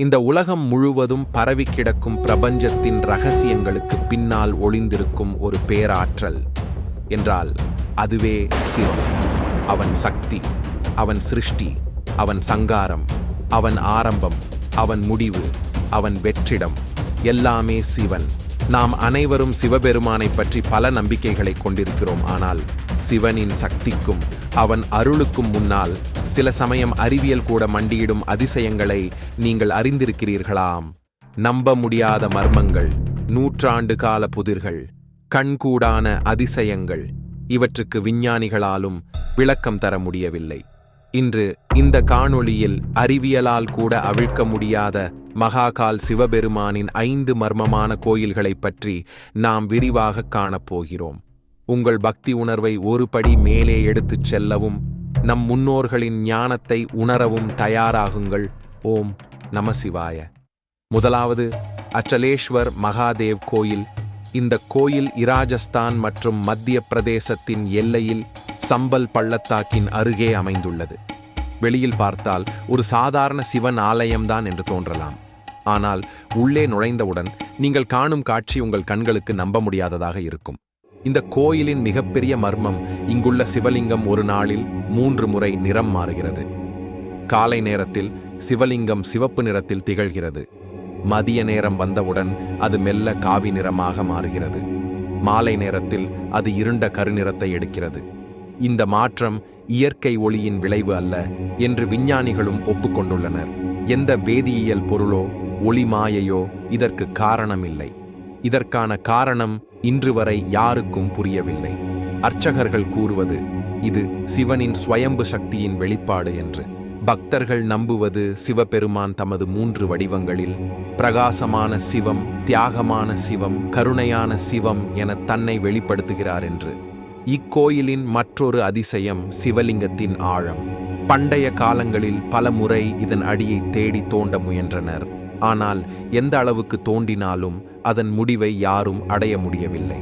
இந்த உலகம் முழுவதும் பரவி கிடக்கும் பிரபஞ்சத்தின் ரகசியங்களுக்கு பின்னால் ஒளிந்திருக்கும் ஒரு பேராற்றல். என்றால் அதுவே சிவம் அவன் சக்தி அவன் சிருஷ்டி அவன் சங்காரம் அவன் ஆரம்பம் அவன் முடிவு அவன் வெற்றிடம். எல்லாமே சிவன். நாம் அனைவரும் சிவபெருமானைப் பற்றி பல நம்பிக்கைகளை கொண்டிருக்கிறோம். ஆனால் சிவனின் சக்திக்கும் அவன் அருளுக்கும் முன்னால் சில சமயம் அறிவியல் கூட மண்டியிடும் அதிசயங்களை நீங்கள் அறிந்திருக்கிறீர்களாம். நம்ப முடியாத மர்மங்கள் நூற்றாண்டு கால புதிர்கள் கண்கூடான அதிசயங்கள் இவற்றுக்கு விஞ்ஞானிகளாலும் விளக்கம் தர முடியவில்லை. இன்று இந்த காணொளியில் அறிவியலால் கூட அவிழ்க்க முடியாத மகாகால் சிவபெருமானின் ஐந்து மர்மமான கோயில்களைப் பற்றி நாம் விரிவாக காணப்போகிறோம். உங்கள் பக்தி உணர்வை ஒரு படி மேலே எடுத்துச் செல்லவும் நம் முன்னோர்களின் ஞானத்தை உணரவும் தயாராகுங்கள். ஓம் நம சிவாய முதலாவது அச்சலேஸ்வர் மகாதேவ் கோயில். இந்த கோயில் இராஜஸ்தான் மற்றும் மத்திய பிரதேசத்தின் எல்லையில் சம்பல் பள்ளத்தாக்கின் அருகே அமைந்துள்ளது. வெளியில் பார்த்தால் ஒரு சாதாரண சிவன் ஆலயம்தான் என்று தோன்றலாம். ஆனால் உள்ளே நுழைந்தவுடன் நீங்கள் காணும் காட்சி உங்கள் கண்களுக்கு நம்ப முடியாததாக இருக்கும். இந்த கோயிலின் மிகப்பெரிய மர்மம் இங்குள்ள சிவலிங்கம் ஒரு நாளில் மூன்று முறை நிறம் மாறுகிறது. காலை நேரத்தில் சிவலிங்கம் சிவப்பு நிறத்தில் திகழ்கிறது. மதிய நேரம் வந்தவுடன் அது மெல்ல காவி நிறமாக மாறுகிறது. மாலை நேரத்தில் அது இருண்ட கருநிறத்தை எடுக்கிறது. இந்த மாற்றம் இயற்கை ஒளியின் விளைவு அல்ல என்று விஞ்ஞானிகளும் ஒப்புக்கொண்டுள்ளனர். எந்த வேதியியல் பொருளோ ஒளி மாயையோ இதற்கு காரணமில்லை. இதற்கான காரணம் இன்று வரை யாருக்கும் புரியவில்லை. அர்ச்சகர்கள் கூறுவது இது சிவனின் சுயம்பு சக்தியின் வெளிப்பாடு என்று. பக்தர்கள் நம்புவது சிவபெருமான் தமது மூன்று வடிவங்களில் பிரகாசமான சிவம் தியாகமான சிவம் கருணையான சிவம் என தன்னை வெளிப்படுத்துகிறார் என்று. இக்கோயிலின் மற்றொரு அதிசயம் சிவலிங்கத்தின் ஆழம். பண்டைய காலங்களில் பல முறை இதன் அடியை தேடி தோண்ட முயன்றனர். ஆனால் எந்த அளவுக்கு தோண்டினாலும் அதன் முடிவை யாரும் அடைய முடியவில்லை.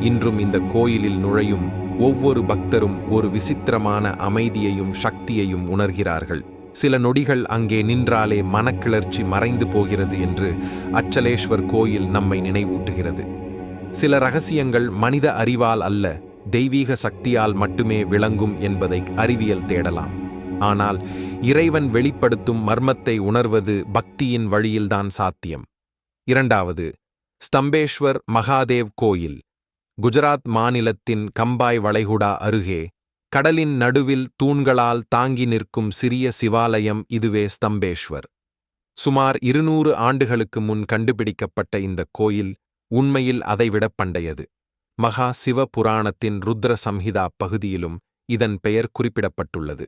இன்றும் இந்த கோயிலில் நுழையும் ஒவ்வொரு பக்தரும் ஒரு விசித்திரமான அமைதியையும் சக்தியையும் உணர்கிறார்கள். சில நொடிகள் அங்கே நின்றாலே மனக்கிளர்ச்சி மறைந்து போகிறது என்று அச்சலேஸ்வர் கோயில் நம்மை நினைவூட்டுகிறது. சில ரகசியங்கள் மனித அறிவால் அல்ல தெய்வீக சக்தியால் மட்டுமே விளங்கும் என்பதை அறிவியல் தேடலாம். ஆனால் இறைவன் வெளிப்படுத்தும் மர்மத்தை உணர்வது பக்தியின் வழியில்தான் சாத்தியம். இரண்டாவது ஸ்தம்பேஸ்வர் மகாதேவ் கோயில் குஜராத் மாநிலத்தின் கம்பாய் வளைகுடா அருகே கடலின் நடுவில் தூண்களால் தாங்கி நிற்கும் சிறிய சிவாலயம் இதுவே ஸ்தம்பேஸ்வர் சுமார் இருநூறு ஆண்டுகளுக்கு முன் கண்டுபிடிக்கப்பட்ட இந்த கோயில் உண்மையில் அதைவிட பண்டையது. மகா சிவ புராணத்தின் ருத்ர சம்ஹிதா பகுதியிலும் இதன் பெயர் குறிப்பிடப்பட்டுள்ளது.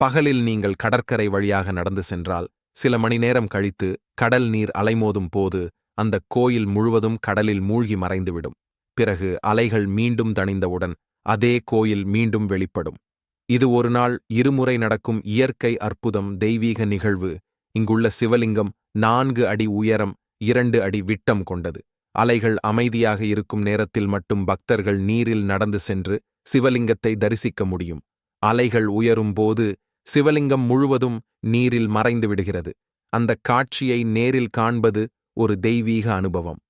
பகலில் நீங்கள் கடற்கரை வழியாக நடந்து சென்றால் சில மணி நேரம் கழித்து கடல் நீர் அலைமோதும் போது அந்த கோயில் முழுவதும் கடலில் மூழ்கி மறைந்துவிடும். பிறகு அலைகள் மீண்டும் தணிந்தவுடன் அதே கோயில் மீண்டும் வெளிப்படும். இது ஒரு நாள் இருமுறை நடக்கும் இயற்கை அற்புதம் தெய்வீக நிகழ்வு. இங்குள்ள சிவலிங்கம் நான்கு அடி உயரம் இரண்டு அடி விட்டம் கொண்டது. அலைகள் அமைதியாக இருக்கும் நேரத்தில் மட்டும் பக்தர்கள் நீரில் நடந்து சென்று சிவலிங்கத்தை தரிசிக்க முடியும். அலைகள் உயரும் போது சிவலிங்கம் முழுவதும் நீரில் மறைந்து விடுகிறது. அந்த காட்சியை நேரில் காண்பது ஒரு தெய்வீக அனுபவம்.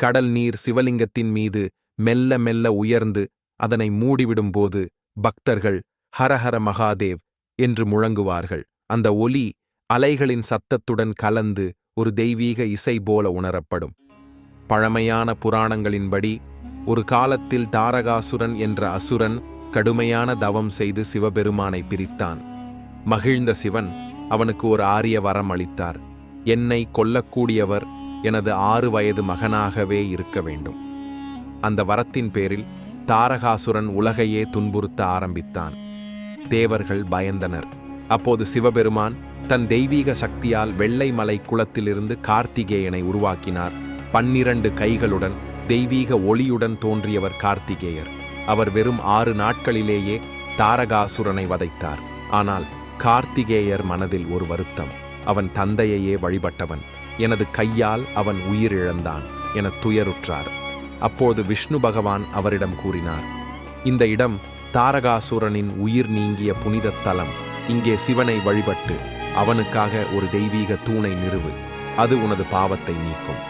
கடல் நீர் சிவலிங்கத்தின் மீது மெல்ல மெல்ல உயர்ந்து அதனை மூடிவிடும்போது பக்தர்கள் ஹரஹர மகாதேவ் என்று முழங்குவார்கள். அந்த ஒலி அலைகளின் சத்தத்துடன் கலந்து ஒரு தெய்வீக இசை போல உணரப்படும். பழமையான புராணங்களின்படி ஒரு காலத்தில் தாரகாசுரன் என்ற அசுரன் கடுமையான தவம் செய்து சிவபெருமானை பிரித்தான். மகிழ்ந்த சிவன் அவனுக்கு ஒரு ஆரிய வரம் அளித்தார். என்னை கொல்லக்கூடியவர் எனது ஆறு வயது மகனாகவே இருக்க வேண்டும். அந்த வரத்தின் பேரில் தாரகாசுரன் உலகையே துன்புறுத்த ஆரம்பித்தான். தேவர்கள் பயந்தனர். அப்போது சிவபெருமான் தன் தெய்வீக சக்தியால் வெள்ளை மலை குளத்திலிருந்து கார்த்திகேயனை உருவாக்கினார். பன்னிரண்டு கைகளுடன் தெய்வீக ஒளியுடன் தோன்றியவர் கார்த்திகேயர். அவர் வெறும் ஆறு நாட்களிலேயே தாரகாசுரனை வதைத்தார். ஆனால் கார்த்திகேயர் மனதில் ஒரு வருத்தம். அவன் தந்தையையே வழிபட்டவன். எனது கையால் அவன் உயிரிழந்தான் என துயருற்றார். அப்போது விஷ்ணு பகவான் அவரிடம் கூறினார் இந்த இடம் தாரகாசுரனின் உயிர் நீங்கிய புனித தலம். இங்கே சிவனை வழிபட்டு அவனுக்காக ஒரு தெய்வீக தூணை நிறுவு. அது உனது பாவத்தை நீக்கும்.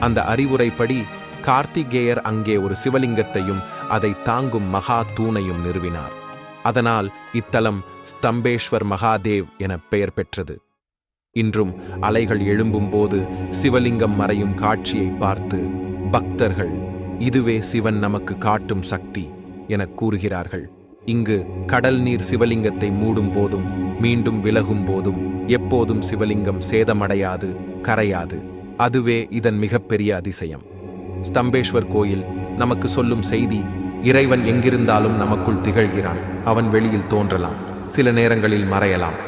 அந்த அறிவுரைப்படி கார்த்திகேயர் அங்கே ஒரு சிவலிங்கத்தையும் அதை தாங்கும் மகா தூணையும் நிறுவினார். அதனால் இத்தலம் ஸ்தம்பேஸ்வர் மகாதேவ் என பெயர் பெற்றது. இன்றும் அலைகள் எழும்பும்போது சிவலிங்கம் மறையும் காட்சியை பார்த்து பக்தர்கள் இதுவே சிவன் நமக்கு காட்டும் சக்தி எனக் கூறுகிறார்கள். இங்கு கடல் நீர் சிவலிங்கத்தை மூடும் போதும் மீண்டும் விலகும் போதும் எப்போதும் சிவலிங்கம் சேதமடையாது கரையாது. அதுவே இதன் மிகப்பெரிய அதிசயம். ஸ்தம்பேஸ்வர் கோயில் நமக்கு சொல்லும் செய்தி இறைவன் எங்கிருந்தாலும் நமக்குள் திகழ்கிறான் அவன் வெளியில் தோன்றலாம். சில நேரங்களில் மறையலாம்.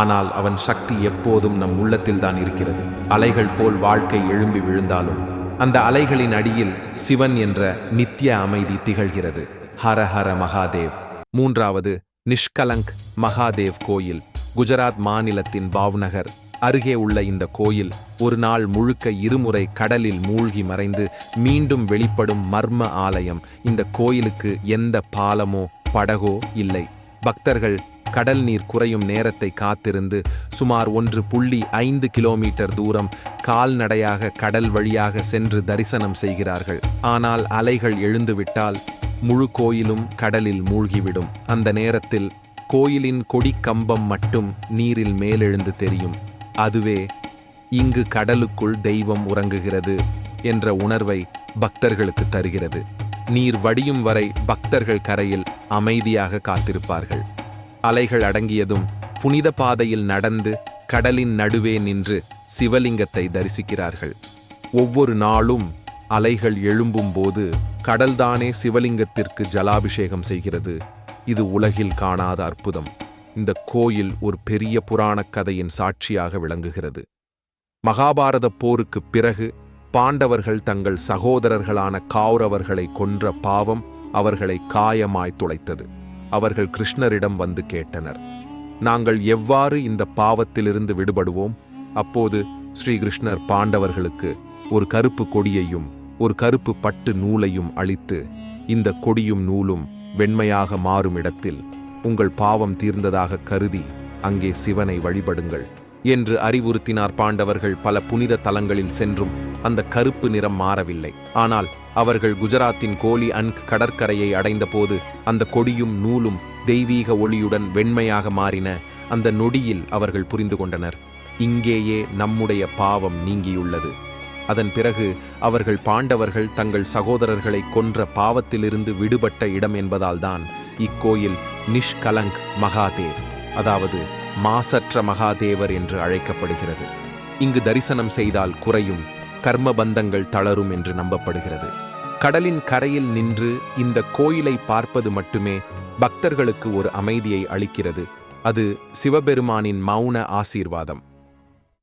ஆனால் அவன் சக்தி எப்போதும் நம் உள்ளத்தில் தான் இருக்கிறது. அலைகள் போல் வாழ்க்கை எழும்பி விழுந்தாலும் அந்த அலைகளின் அடியில் சிவன் என்ற நித்திய அமைதி திகழ்கிறது. ஹர ஹர மகாதேவ். மூன்றாவது நிஷ்கலங்க் மகாதேவ் கோயில் குஜராத் மாநிலத்தின் பாவ்நகர் அருகே உள்ள இந்த கோயில் ஒரு நாள் முழுக்க இருமுறை கடலில் மூழ்கி மறைந்து மீண்டும் வெளிப்படும் மர்ம ஆலயம். இந்த கோயிலுக்கு எந்த பாலமோ படகோ இல்லை. பக்தர்கள் கடல் நீர் குறையும் நேரத்தை காத்திருந்து சுமார் ஒன்று புள்ளி ஐந்து கிலோமீட்டர் தூரம் கால்நடையாக கடல் வழியாக சென்று தரிசனம் செய்கிறார்கள். ஆனால் அலைகள் எழுந்துவிட்டால் முழு கோயிலும் கடலில் மூழ்கிவிடும். அந்த நேரத்தில் கோயிலின் கொடிக்கம்பம் மட்டும் நீரில் மேலெழுந்து தெரியும். அதுவே இங்கு கடலுக்குள் தெய்வம் உறங்குகிறது என்ற உணர்வை பக்தர்களுக்கு தருகிறது. நீர் வடியும் வரை பக்தர்கள் கரையில் அமைதியாக காத்திருப்பார்கள். அலைகள் அடங்கியதும் புனித பாதையில் நடந்து கடலின் நடுவே நின்று சிவலிங்கத்தை தரிசிக்கிறார்கள். ஒவ்வொரு நாளும் அலைகள் எழும்பும் போது கடல்தானே சிவலிங்கத்திற்கு ஜலாபிஷேகம் செய்கிறது. இது உலகில் காணாத அற்புதம். இந்த கோயில் ஒரு பெரிய புராணக் கதையின் சாட்சியாக விளங்குகிறது. மகாபாரத போருக்குப் பிறகு பாண்டவர்கள் தங்கள் சகோதரர்களான கௌரவர்களை கொன்ற பாவம் அவர்களை காயமாய் துளைத்தது. அவர்கள் கிருஷ்ணரிடம் வந்து கேட்டனர். நாங்கள் எவ்வாறு இந்த பாவத்திலிருந்து விடுபடுவோம்? அப்போது ஸ்ரீகிருஷ்ணர் பாண்டவர்களுக்கு ஒரு கருப்பு கொடியையும் ஒரு கருப்பு பட்டு நூலையும் அளித்து இந்த கொடியும் நூலும் வெண்மையாக மாறும் இடத்தில் உங்கள் பாவம் தீர்ந்ததாக கருதி அங்கே சிவனை வழிபடுங்கள் என்று அறிவுறுத்தினார் பாண்டவர்கள். பல புனித தலங்களில் சென்றும் அந்த கருப்பு நிறம் மாறவில்லை. ஆனால் அவர்கள் குஜராத்தின் கோலி அன்க் கடற்கரையை அடைந்தபோது அந்த கொடியும் நூலும் தெய்வீக ஒளியுடன் வெண்மையாக மாறின அந்த நொடியில் அவர்கள் புரிந்து கொண்டனர். இங்கேயே நம்முடைய பாவம் நீங்கியுள்ளது. அதன் பிறகு அவர்கள் பாண்டவர்கள் தங்கள் சகோதரர்களை கொன்ற பாவத்திலிருந்து விடுபட்ட இடம் என்பதால்தான் இக்கோயில் நிஷ்கலங்க் மகாதேவ் அதாவது மாசற்ற மகாதேவர் என்று அழைக்கப்படுகிறது. இங்கு தரிசனம் செய்தால் குறையும். கர்ம பந்தங்கள் தளரும் என்று நம்பப்படுகிறது. கடலின் கரையில் நின்று இந்த கோயிலை பார்ப்பது மட்டுமே பக்தர்களுக்கு ஒரு அமைதியை அளிக்கிறது. அது சிவபெருமானின் மௌன ஆசீர்வாதம்.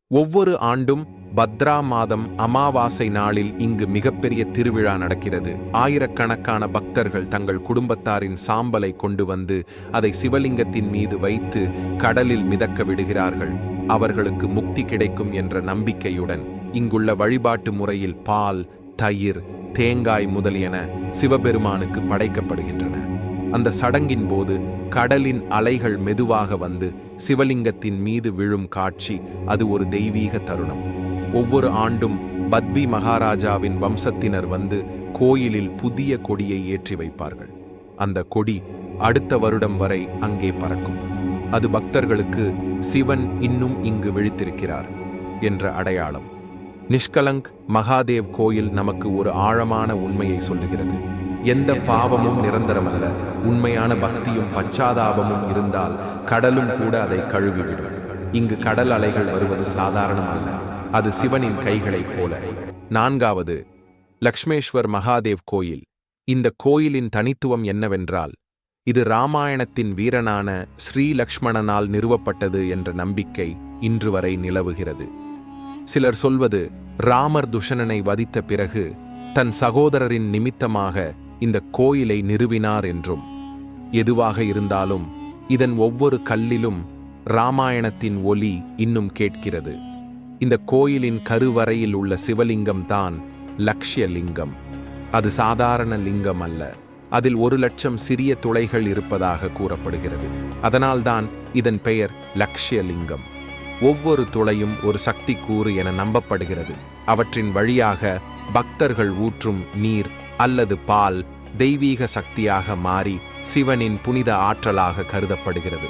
ஒவ்வொரு ஆண்டும் பத்ரா மாதம் அமாவாசை நாளில் இங்கு மிகப்பெரிய திருவிழா நடக்கிறது. ஆயிரக்கணக்கான பக்தர்கள் தங்கள் குடும்பத்தாரின் சாம்பலை கொண்டு வந்து அதை சிவலிங்கத்தின் மீது வைத்து கடலில் மிதக்க விடுகிறார்கள். அவர்களுக்கு முக்தி கிடைக்கும் என்ற நம்பிக்கையுடன் இங்குள்ள வழிபாட்டு முறையில் பால் தயிர் தேங்காய் முதலியன சிவபெருமானுக்கு படைக்கப்படுகின்றன. அந்த சடங்கின் போது கடலின் அலைகள் மெதுவாக வந்து சிவலிங்கத்தின் மீது விழும் காட்சி அது ஒரு தெய்வீக தருணம். ஒவ்வொரு ஆண்டும் பத்வி மகாராஜாவின் வம்சத்தினர் வந்து கோயிலில் புதிய கொடியை ஏற்றி வைப்பார்கள். அந்த கொடி அடுத்த வருடம் வரை அங்கே பறக்கும். அது பக்தர்களுக்கு சிவன் இன்னும் இங்கு விழித்திருக்கிறார் என்ற அடையாளம். நிஷ்கலங்க் மகாதேவ் கோயில் நமக்கு ஒரு ஆழமான உண்மையை சொல்லுகிறது. எந்த பாவமும் நிரந்தரமல்ல. உண்மையான பக்தியும் பச்சாதாபமும் இருந்தால் கடலும் கூட அதை கழுவிவிடும். இங்கு கடல் அலைகள் வருவது சாதாரணமல்ல. அது சிவனின் கைகளைப் போல. நான்காவது லக்ஷ்மேஸ்வர் மகாதேவ் கோயில். இந்த கோயிலின் தனித்துவம் என்னவென்றால் இது ராமாயணத்தின் வீரனான ஸ்ரீ லக்ஷ்மணனால் நிறுவப்பட்டது என்ற நம்பிக்கை இன்று வரை நிலவுகிறது. சிலர் சொல்வது ராமர் துஷணனை வதித்த பிறகு தன் சகோதரரின் நிமித்தமாக இந்த கோயிலை நிறுவினார் என்றும் எதுவாக இருந்தாலும் இதன் ஒவ்வொரு கல்லிலும் ராமாயணத்தின் ஒலி இன்னும் கேட்கிறது. இந்த கோயிலின் கருவறையில் உள்ள சிவலிங்கம் தான் லக்ஷ்ய லிங்கம் அது சாதாரண லிங்கம் அல்ல. அதில் ஒரு லட்சம் சிறிய துளைகள் இருப்பதாக கூறப்படுகிறது. அதனால்தான் இதன் பெயர் லக்ஷ்ய லிங்கம் ஒவ்வொரு துளையும் ஒரு சக்தி கூறு என நம்பப்படுகிறது. அவற்றின் வழியாக பக்தர்கள் ஊற்றும் நீர் அல்லது பால் தெய்வீக சக்தியாக மாறி சிவனின் புனித ஆற்றலாக கருதப்படுகிறது.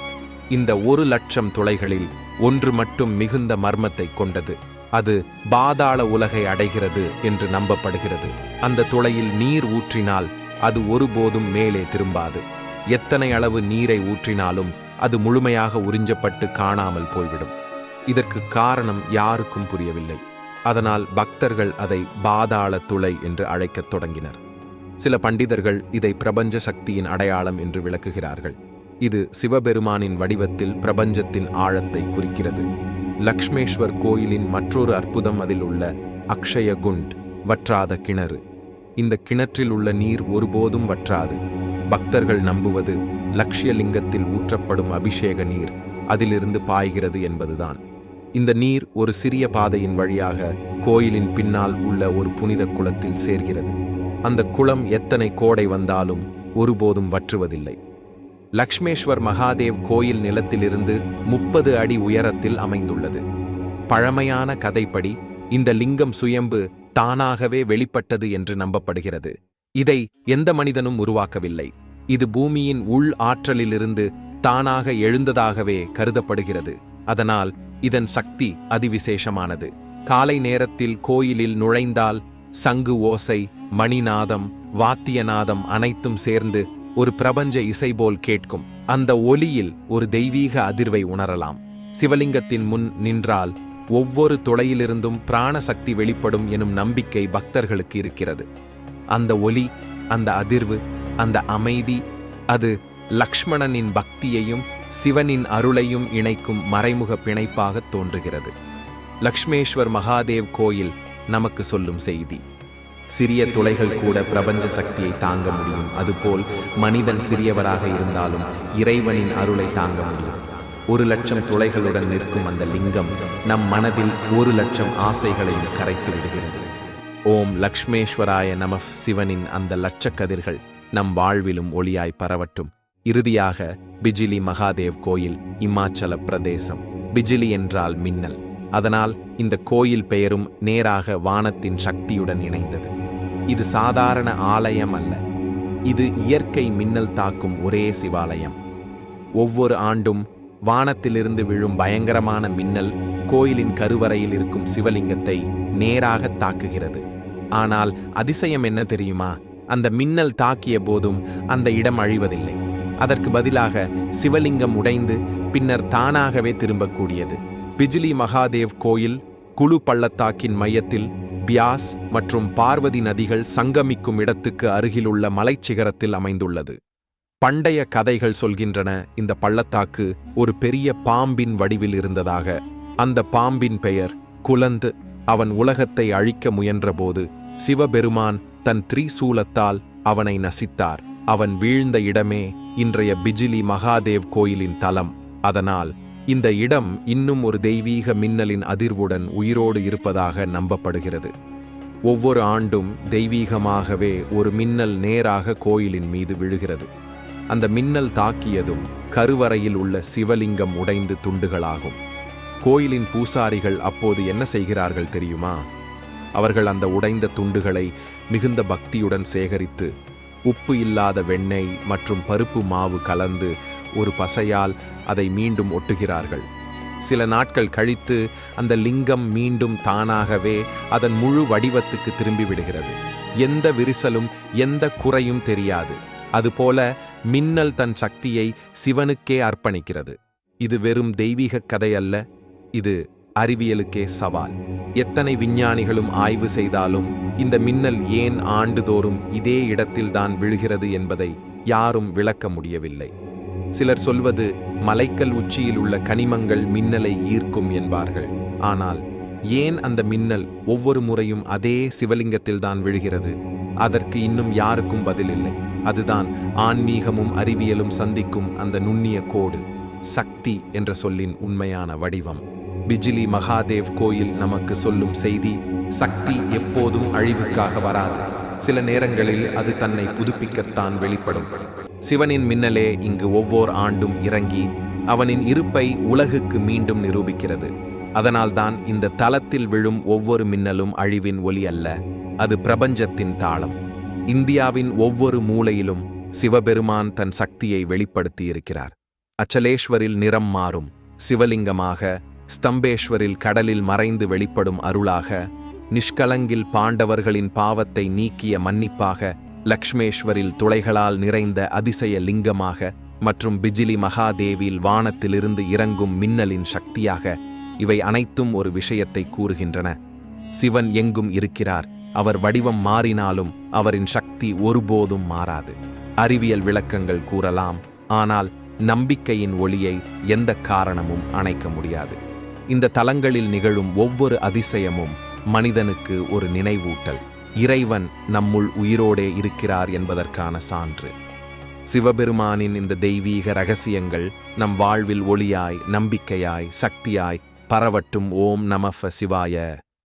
இந்த ஒரு லட்சம் துளைகளில் ஒன்று மட்டும் மிகுந்த மர்மத்தை கொண்டது. அது பாதாள உலகை அடைகிறது என்று நம்பப்படுகிறது. அந்த துளையில் நீர் ஊற்றினால் அது ஒருபோதும் மேலே திரும்பாது. எத்தனை அளவு நீரை ஊற்றினாலும் அது முழுமையாக உறிஞ்சப்பட்டு காணாமல் போய்விடும். இதற்கு காரணம் யாருக்கும் புரியவில்லை. அதனால் பக்தர்கள் அதை பாதாள துளை என்று அழைக்கத் தொடங்கினர். சில பண்டிதர்கள் இதை பிரபஞ்ச சக்தியின் அடையாளம் என்று விளக்குகிறார்கள். இது சிவபெருமானின் வடிவத்தில் பிரபஞ்சத்தின் ஆழத்தை குறிக்கிறது. லக்ஷ்மேஸ்வர் கோயிலின் மற்றொரு அற்புதம் அதில் உள்ள அக்ஷய குண்ட் வற்றாத கிணறு. இந்த கிணற்றில் உள்ள நீர் ஒருபோதும் வற்றாது. பக்தர்கள் நம்புவது லக்ஷ்யலிங்கத்தில் ஊற்றப்படும் அபிஷேக நீர் அதிலிருந்து பாய்கிறது என்பதுதான். இந்த நீர் ஒரு சிறிய பாதையின் வழியாக கோயிலின் பின்னால் உள்ள ஒரு புனித குளத்தில் சேர்கிறது. அந்த குளம் எத்தனை கோடை வந்தாலும் ஒருபோதும் வற்றுவதில்லை. லக்ஷ்மேஸ்வர் மகாதேவ் கோயில் நிலத்திலிருந்து முப்பது அடி உயரத்தில் அமைந்துள்ளது. பழமையான கதைப்படி இந்த லிங்கம் சுயம்பு தானாகவே வெளிப்பட்டது என்று நம்பப்படுகிறது. இதை எந்த மனிதனும் உருவாக்கவில்லை. இது பூமியின் உள் ஆற்றலிலிருந்து தானாக எழுந்ததாகவே கருதப்படுகிறது. அதனால் இதன் சக்தி அதிவிசேஷமானது. காலை நேரத்தில் கோயிலில் நுழைந்தால் சங்கு ஓசை மணிநாதம் வாத்தியநாதம் அனைத்தும் சேர்ந்து ஒரு பிரபஞ்ச இசை போல் கேட்கும். அந்த ஒலியில் ஒரு தெய்வீக அதிர்வை உணரலாம். சிவலிங்கத்தின் முன் நின்றால் ஒவ்வொரு துளையிலிருந்தும் பிராண சக்தி வெளிப்படும் எனும் நம்பிக்கை பக்தர்களுக்கு இருக்கிறது. அந்த ஒலி அந்த அதிர்வு அந்த அமைதி அது லக்ஷ்மணனின் பக்தியையும் சிவனின் அருளையும் இணைக்கும் மறைமுக பிணைப்பாக தோன்றுகிறது. லக்ஷ்மேஸ்வர் மகாதேவ் கோயில் நமக்கு சொல்லும் செய்தி. சிறிய துளைகள் கூட பிரபஞ்ச சக்தியை தாங்க முடியும். அதுபோல் மனிதன் சிறியவராக இருந்தாலும் இறைவனின் அருளை தாங்க முடியும். ஒரு லட்சம் துளைகளுடன் நிற்கும் அந்த லிங்கம் நம் மனதில் ஒரு லட்சம் ஆசைகளையும் கரைத்து விடுகிறது. ஓம் லக்ஷ்மேஸ்வராய நம சிவனின் அந்த லட்சக்கதிர்கள் நம் வாழ்விலும் ஒளியாய் பரவட்டும். இறுதியாக பிஜிலி மகாதேவ் கோயில் இமாச்சல பிரதேசம். பிஜிலி என்றால் மின்னல். அதனால் இந்த கோயில் பெயரும் நேராக வானத்தின் சக்தியுடன் இணைந்தது. இது சாதாரண ஆலயம் அல்ல. இது இயற்கை மின்னல் தாக்கும் ஒரே சிவாலயம். ஒவ்வொரு ஆண்டும் வானத்திலிருந்து விழும் பயங்கரமான மின்னல் கோயிலின் கருவறையில் இருக்கும் சிவலிங்கத்தை நேராக தாக்குகிறது. ஆனால் அதிசயம் என்ன தெரியுமா? அந்த மின்னல் தாக்கிய போதும் அந்த இடம் அழிவதில்லை. அதற்கு பதிலாக சிவலிங்கம் உடைந்து பின்னர் தானாகவே திரும்பக்கூடியது. பிஜிலி மகாதேவ் கோயில் குழு பள்ளத்தாக்கின் மையத்தில் பியாஸ் மற்றும் பார்வதி நதிகள் சங்கமிக்கும் இடத்துக்கு அருகிலுள்ள மலைச்சிகரத்தில் அமைந்துள்ளது. பண்டைய கதைகள் சொல்கின்றன இந்த பள்ளத்தாக்கு ஒரு பெரிய பாம்பின் வடிவில் இருந்ததாக. அந்த பாம்பின் பெயர் குலந்து அவன் உலகத்தை அழிக்க முயன்றபோது சிவபெருமான் தன் திரிசூலத்தால் அவனை நசித்தார். அவன் வீழ்ந்த இடமே இன்றைய பிஜிலி மகாதேவ் கோயிலின் தலம். அதனால் இந்த இடம் இன்னும் ஒரு தெய்வீக மின்னலின் அதிர்வுடன் உயிரோடு இருப்பதாக நம்பப்படுகிறது. ஒவ்வொரு ஆண்டும் தெய்வீகமாகவே ஒரு மின்னல் நேராக கோயிலின் மீது விழுகிறது. அந்த மின்னல் தாக்கியதும் கருவறையில் உள்ள சிவலிங்கம் உடைந்து துண்டுகளாகும். கோயிலின் பூசாரிகள் அப்போது என்ன செய்கிறார்கள் தெரியுமா? அவர்கள் அந்த உடைந்த துண்டுகளை மிகுந்த பக்தியுடன் சேகரித்து உப்பு இல்லாத வெண்ணெய் மற்றும் பருப்பு மாவு கலந்து ஒரு பசையால் அதை மீண்டும் ஒட்டுகிறார்கள். சில நாட்கள் கழித்து அந்த லிங்கம் மீண்டும் தானாகவே அதன் முழு வடிவத்துக்கு திரும்பி விடுகிறது. எந்த விரிசலும் எந்த குறையும் தெரியாது. அதுபோல மின்னல் தன் சக்தியை சிவனுக்கே அர்ப்பணிக்கிறது. இது வெறும் தெய்வீக கதை அல்ல. இது அறிவியலுக்கே சவால். எத்தனை விஞ்ஞானிகளும் ஆய்வு செய்தாலும் இந்த மின்னல் ஏன் ஆண்டுதோறும் இதே இடத்தில்தான் விழுகிறது என்பதை யாரும் விளக்க முடியவில்லை. சிலர் சொல்வது மலைக்கல் உச்சியில் உள்ள கனிமங்கள் மின்னலை ஈர்க்கும் என்பார்கள். ஆனால் ஏன் அந்த மின்னல் ஒவ்வொரு முறையும் அதே சிவலிங்கத்தில்தான் விழுகிறது? அதற்கு இன்னும் யாருக்கும் பதில் இல்லை. அதுதான் ஆன்மீகமும் அறிவியலும் சந்திக்கும் அந்த நுண்ணிய கோடு சக்தி என்ற சொல்லின் உண்மையான வடிவம். பிஜிலி மகாதேவ் கோயில் நமக்கு சொல்லும் செய்தி சக்தி எப்போதும் அழிவுக்காக வராது. சில நேரங்களில் அது தன்னை புதுப்பிக்கத்தான் வெளிப்படும். சிவனின் மின்னலே இங்கு ஒவ்வொரு ஆண்டும் இறங்கி அவனின் இருப்பை உலகுக்கு மீண்டும் நிரூபிக்கிறது. அதனால்தான் இந்த தலத்தில் விழும் ஒவ்வொரு மின்னலும் அழிவின் ஒலி அல்ல அது பிரபஞ்சத்தின் தாளம். இந்தியாவின் ஒவ்வொரு மூலையிலும் சிவபெருமான் தன் சக்தியை வெளிப்படுத்தியிருக்கிறார். அச்சலேஸ்வரில் நிறம் மாறும். சிவலிங்கமாக ஸ்தம்பேஸ்வரில் கடலில் மறைந்து வெளிப்படும் அருளாக நிஷ்கலங்கில் பாண்டவர்களின் பாவத்தை நீக்கிய மன்னிப்பாக லக்ஷ்மேஸ்வரில் துளைகளால் நிறைந்த அதிசய லிங்கமாக மற்றும் பிஜிலி மகாதேவியில் வானத்திலிருந்து இறங்கும் மின்னலின் சக்தியாக இவை அனைத்தும் ஒரு விஷயத்தை கூறுகின்றன. சிவன் எங்கும் இருக்கிறார் அவர் வடிவம் மாறினாலும் அவரின் சக்தி ஒருபோதும் மாறாது. அறிவியல் விளக்கங்கள் கூறலாம் ஆனால் நம்பிக்கையின் ஒளியை எந்த காரணமும் அணைக்க முடியாது. இந்த தலங்களில் நிகழும் ஒவ்வொரு அதிசயமும் மனிதனுக்கு ஒரு நினைவூட்டல். இறைவன் நம்முள் உயிரோடே இருக்கிறார் என்பதற்கான சான்று. சிவபெருமானின் இந்த தெய்வீக ரகசியங்கள் நம் வாழ்வில் ஒளியாய் நம்பிக்கையாய் சக்தியாய் பரவட்டும். ஓம் நமஃப சிவாய.